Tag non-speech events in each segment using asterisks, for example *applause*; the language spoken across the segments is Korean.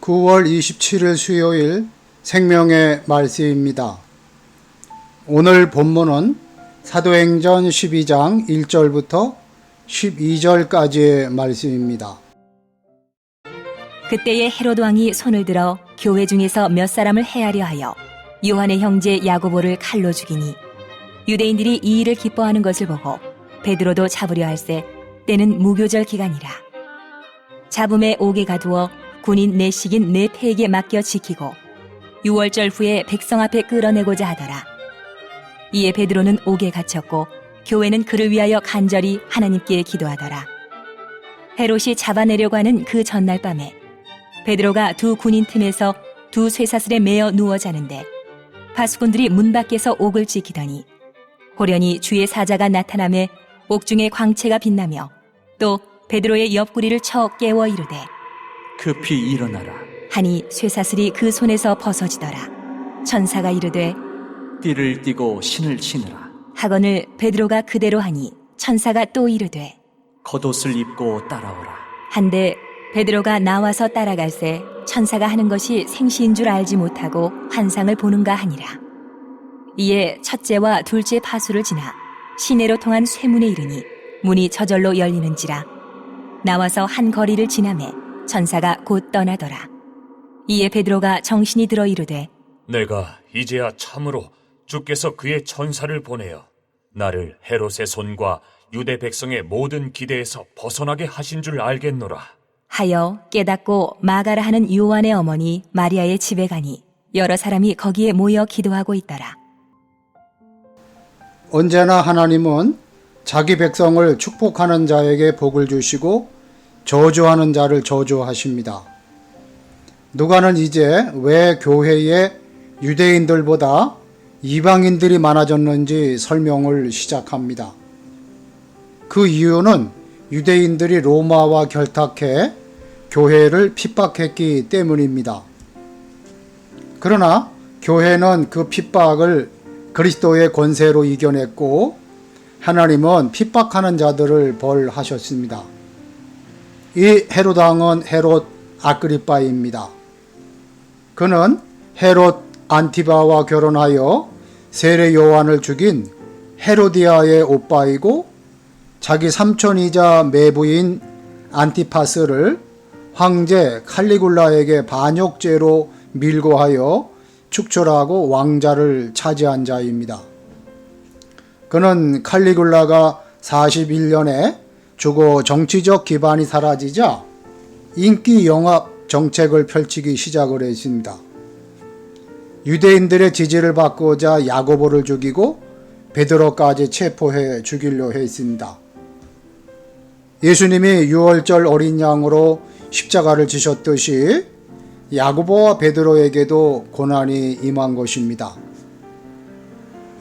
(9월 27일) 수요일 생명의 말씀입니다. 오늘 본문은 사도행전 12장 1절부터 12절까지의 말씀입니다. 그때에 헤로드 왕이 손을 들어 교회 중에서 몇 사람을 해하려 하여 요한의 형제 야고보를 칼로 죽이니 유대인들이 이 일을 기뻐하는 것을 보고 베드로도 잡으려 할세 때는 무교절 기간이라. 잡음에 옥에 가두어 군인 내 식인 네 패에게 맡겨 지키고 유월절 후에 백성 앞에 끌어내고자 하더라. 이에 베드로는 옥에 갇혔고 교회는 그를 위하여 간절히 하나님께 기도하더라. 헤롯이 잡아내려고 하는 그 전날 밤에 베드로가 두 군인 틈에서 두 쇠사슬에 매어 누워 자는데 파수꾼들이 문 밖에서 옥을 지키더니 호련히 주의 사자가 나타남에 옥중에 광채가 빛나며 또 베드로의 옆구리를 쳐 깨워 이르되 급히 일어나라. 하니 쇠사슬이 그 손에서 벗어지더라 천사가 이르되 띠를 띠고 신을 신으라. 하거늘 베드로가 그대로 하니 천사가 또 이르되 겉옷을 입고 따라오라. 한데 베드로가 나와서 따라갈새 천사가 하는 것이 생시인 줄 알지 못하고 환상을 보는가 하니라. 이에 첫째와 둘째 파수를 지나 시내로 통한 쇠문에 이르니 문이 저절로 열리는지라 나와서 한 거리를 지나매 천사가 곧 떠나더라. 이에 베드로가 정신이 들어 이르되 내가 이제야 참으로 주께서 그의 천사를 보내어 나를 헤롯의 손과 유대 백성의 모든 기대에서 벗어나게 하신 줄 알겠노라. 하여 깨닫고 마가라 하는 요한의 어머니 마리아의 집에 가니 여러 사람이 거기에 모여 기도하고 있더라. 언제나 하나님은 자기 백성을 축복하는 자에게 복을 주시고 저주하는 자를 저주하십니다. 누가는 이제 왜 교회에 유대인들보다 이방인들이 많아졌는지 설명을 시작합니다. 그 이유는 유대인들이 로마와 결탁해 교회를 핍박했기 때문입니다. 그러나 교회는 그 핍박을 그리스도의 권세로 이겨냈고 하나님은 핍박하는 자들을 벌하셨습니다. 이 헤롯 왕은 헤롯 아그리빠입니다. 그는 헤롯 안티바와 결혼하여 세례 요한을 죽인 헤로디아의 오빠이고 자기 삼촌이자 매부인 안티파스를 황제 칼리굴라에게 반역죄로 밀고 하여 축출하고 왕자를 차지한 자입니다. 그는 칼리굴라가 41년에 죽어 정치적 기반이 사라지자 인기 영합 정책을 펼치기 시작을 했습니다. 유대인들의 지지를 받고자 야고보를 죽이고 베드로까지 체포해 죽이려 했습니다. 예수님이 유월절 어린 양으로 십자가를 지셨듯이 야고보와 베드로에게도 고난이 임한 것입니다.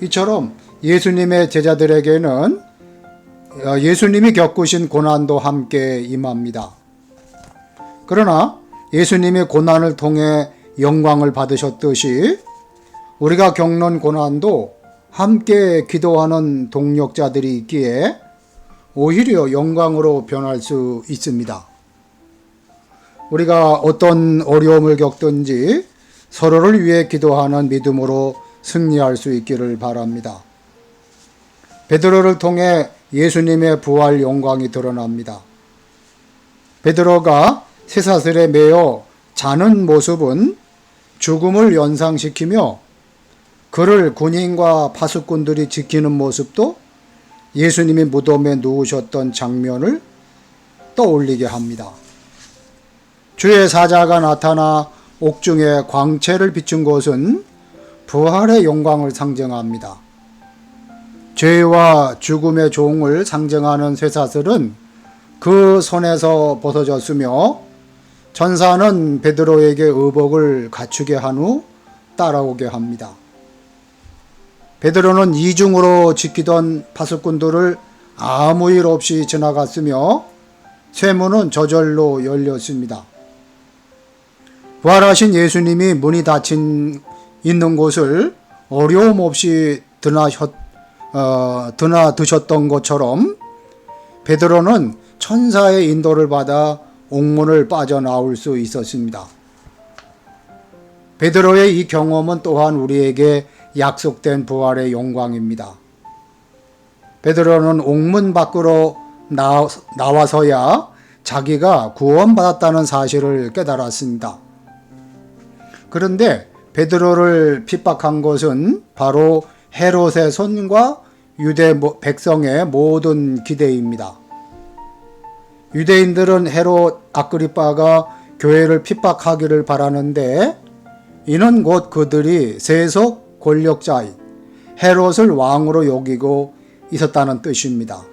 이처럼 예수님의 제자들에게는 예수님이 겪으신 고난도 함께 임합니다. 그러나 예수님이 고난을 통해 영광을 받으셨듯이 우리가 겪는 고난도 함께 기도하는 동력자들이 있기에 오히려 영광으로 변할 수 있습니다. 우리가 어떤 어려움을 겪든지 서로를 위해 기도하는 믿음으로 승리할 수 있기를 바랍니다. 베드로를 통해 예수님의 부활 영광이 드러납니다. 베드로가 쇠사슬에 매여 자는 모습은 죽음을 연상시키며 그를 군인과 파수꾼들이 지키는 모습도 예수님이 무덤에 누우셨던 장면을 떠올리게 합니다. 주의 사자가 나타나 옥중에 광채를 비춘 것은 부활의 영광을 상징합니다. 죄와 죽음의 종을 상징하는 쇠사슬은 그 손에서 벗어졌으며 전사는 베드로에게 의복을 갖추게 한 후 따라오게 합니다. 베드로는 이중으로 지키던 파수꾼들을 아무 일 없이 지나갔으며 쇠문은 저절로 열렸습니다. 부활하신 예수님이 문이 닫힌 있는 곳을 어려움 없이 드나셨, 어, 드나드셨던 것처럼 베드로는 천사의 인도를 받아 옥문을 빠져나올 수 있었습니다. 베드로의 이 경험은 또한 우리에게 약속된 부활의 영광입니다. 베드로는 옥문 밖으로 나, 나와서야 자기가 구원받았다는 사실을 깨달았습니다. 그런데 베드로를 핍박한 것은 바로 헤롯의 손과 유대 모- 백성의 모든 기대입니다. 유대인들은 헤롯 아그리빠가 교회를 핍박하기를 바라는데 이는 곧 그들이 세속 권력자인 헤롯을 왕으로 여기고 있었다는 뜻입니다.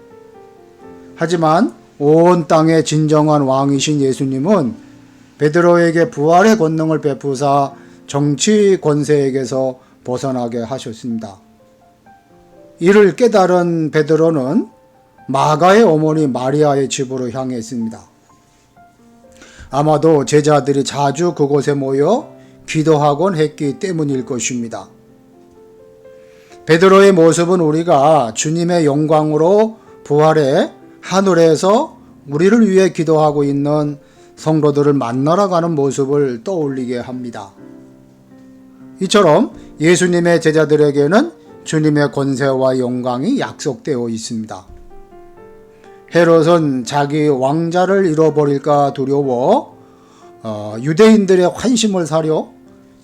하지만 온 땅의 진정한 왕이신 예수님은 베드로에게 부활의 권능을 베푸사 정치 권세에게서 벗어나게 하셨습니다. 이를 깨달은 베드로는 마가의 어머니 마리아의 집으로 향했습니다. 아마도 제자들이 자주 그곳에 모여 기도하곤 했기 때문일 것입니다. 베드로의 모습은 우리가 주님의 영광으로 부활해 하늘에서 우리를 위해 기도하고 있는 성도들을 만나러 가는 모습을 떠올리게 합니다. 이처럼 예수님의 제자들에게는 주님의 권세와 영광이 약속되어 있습니다. 헤롯은 자기 왕자를 잃어버릴까 두려워 어, 유대인들의 환심을 사려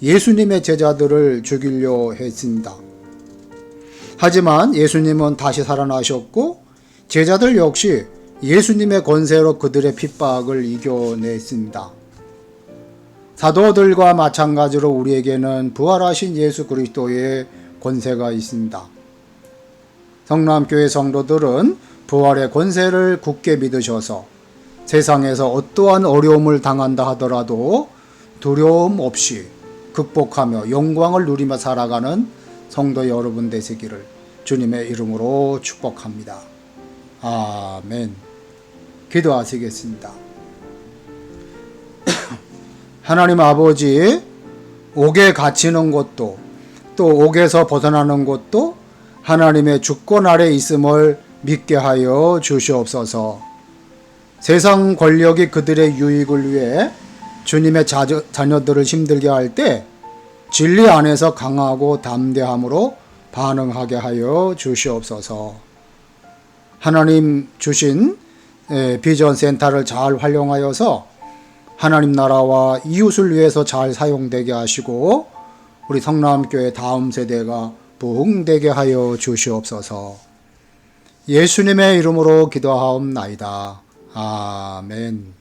예수님의 제자들을 죽이려 했습니다. 하지만 예수님은 다시 살아나셨고 제자들 역시 예수님의 권세로 그들의 핍박을 이겨냈습니다. 사도들과 마찬가지로 우리에게는 부활하신 예수 그리스도의 권세가 있습니다. 성남교회 성도들은 부활의 권세를 굳게 믿으셔서 세상에서 어떠한 어려움을 당한다 하더라도 두려움 없이 극복하며 영광을 누리며 살아가는 성도 여러분 되시기를 주님의 이름으로 축복합니다. 아멘. 기도하시겠습니다. *coughs* 하나님 아버지, 옥에 갇히는 것도 또 옥에서 벗어나는 것도 하나님의 주권 아래 있음을 믿게 하여 주시옵소서. 세상 권력이 그들의 유익을 위해 주님의 자녀, 자녀들을 힘들게 할 때 진리 안에서 강하고 담대함으로 반응하게 하여 주시옵소서. 하나님 주신 에, 비전 센터를 잘 활용하여서 하나님 나라와 이웃을 위해서 잘 사용되게 하시고 우리 성남교회 다음 세대가 부흥되게 하여 주시옵소서. 예수님의 이름으로 기도하옵나이다. 아멘.